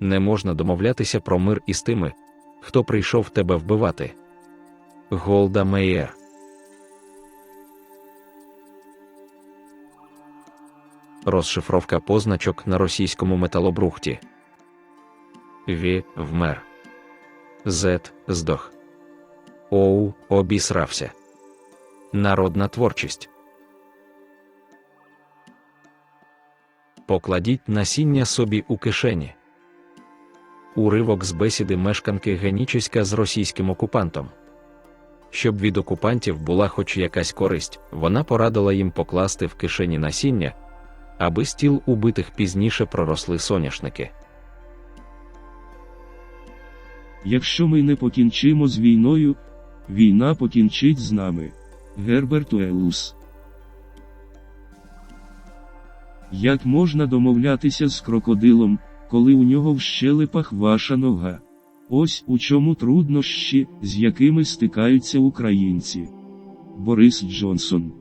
Не можна домовлятися про мир із тими, хто прийшов тебе вбивати. Голда Меєр Розшифровка позначок на російському металобрухті. Ві вмер. Зет здох. Оу обісрався. Народна творчість. Покладіть насіння собі у кишені. Уривок з бесіди мешканки Генічеська з російським окупантом. Щоб від окупантів була хоч якась користь, вона порадила їм покласти в кишені насіння, аби стіл убитих пізніше проросли соняшники. Якщо ми не покінчимо з війною, війна покінчить з нами. Герберт Уеллус Як можна домовлятися з крокодилом, коли у нього в щелепах ваша нога? Ось у чому труднощі, з якими стикаються українці. Борис Джонсон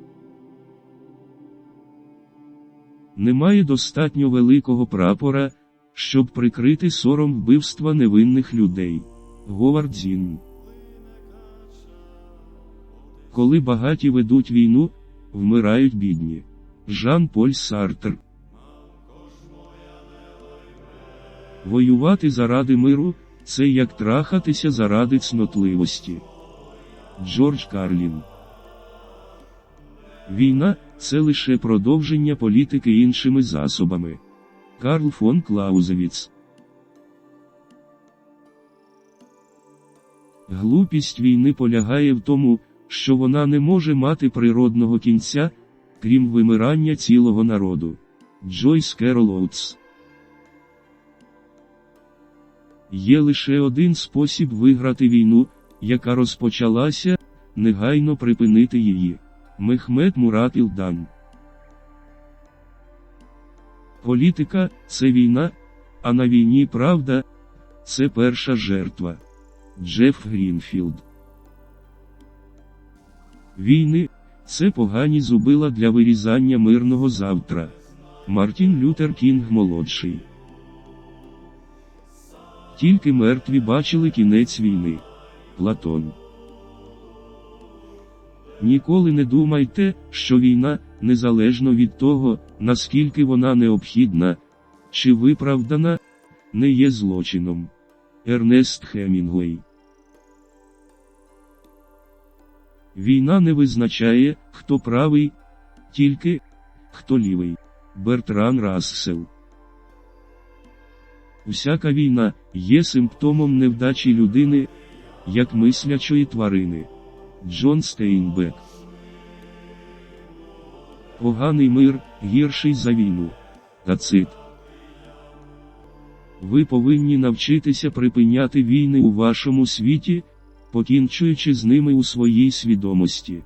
Немає достатньо великого прапора, щоб прикрити сором вбивства невинних людей. Говард Коли багаті ведуть війну, вмирають бідні. Жан Поль Сартр Воювати заради миру це як трахатися заради цнотливості. Джордж Карлін Війна це лише продовження політики іншими засобами. Карл фон Клаузевіц Глупість війни полягає в тому, що вона не може мати природного кінця, крім вимирання цілого народу. Джойс Керол Оутс Є лише один спосіб виграти війну, яка розпочалася, негайно припинити її. Мехмед Мурат Ілдан Політика це війна, а на війні правда це перша жертва. Джеф Грінфілд Війни це погані зубила для вирізання мирного завтра. Мартін Лютер Кінг молодший. Тільки мертві бачили кінець війни. Платон. Ніколи не думайте, що війна, незалежно від того, наскільки вона необхідна чи виправдана, не є злочином. Ернест Хемінгуей Війна не визначає, хто правий, тільки хто лівий. Бертран Рассел Усяка війна є симптомом невдачі людини, як мислячої тварини. Джон Стейнбек Поганий мир гірший за війну. Тацит Ви повинні навчитися припиняти війни у вашому світі, покінчуючи з ними у своїй свідомості.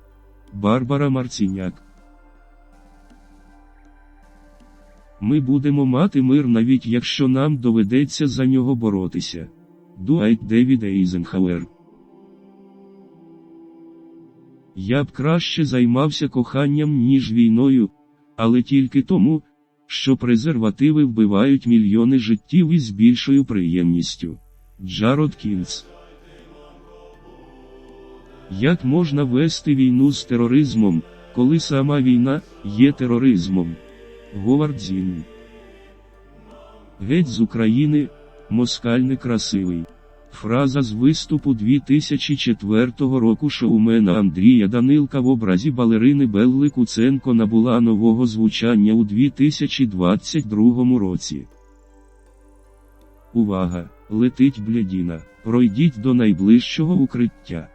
Барбара Марціняк Ми будемо мати мир навіть якщо нам доведеться за нього боротися. Дуайт Девід Ейзенхауер Я б краще займався коханням, ніж війною, але тільки тому, що презервативи вбивають мільйони життів із більшою приємністю. Джарод Кінц Як можна вести війну з тероризмом, коли сама війна є тероризмом? Говард Зін Геть з України, москаль некрасивий. Фраза з виступу 2004 року шоумена Андрія Данилка в образі балерини Белли Куценко набула нового звучання у 2022 році. Увага! Летить блядіна. Пройдіть до найближчого укриття.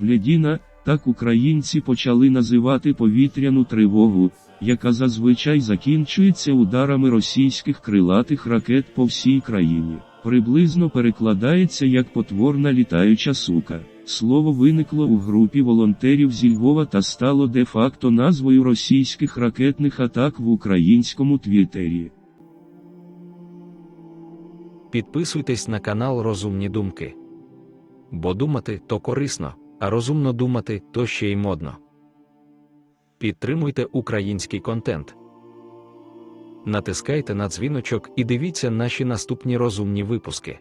Блядіна, так українці почали називати повітряну тривогу, яка зазвичай закінчується ударами російських крилатих ракет по всій країні. Приблизно перекладається як потворна літаюча сука. Слово виникло у групі волонтерів зі Львова та стало де-факто назвою російських ракетних атак в українському твіттері. Підписуйтесь на канал Розумні Думки. Бо думати то корисно, а розумно думати то ще й модно. Підтримуйте український контент. натискайте на дзвіночок і дивіться наші наступні розумні випуски.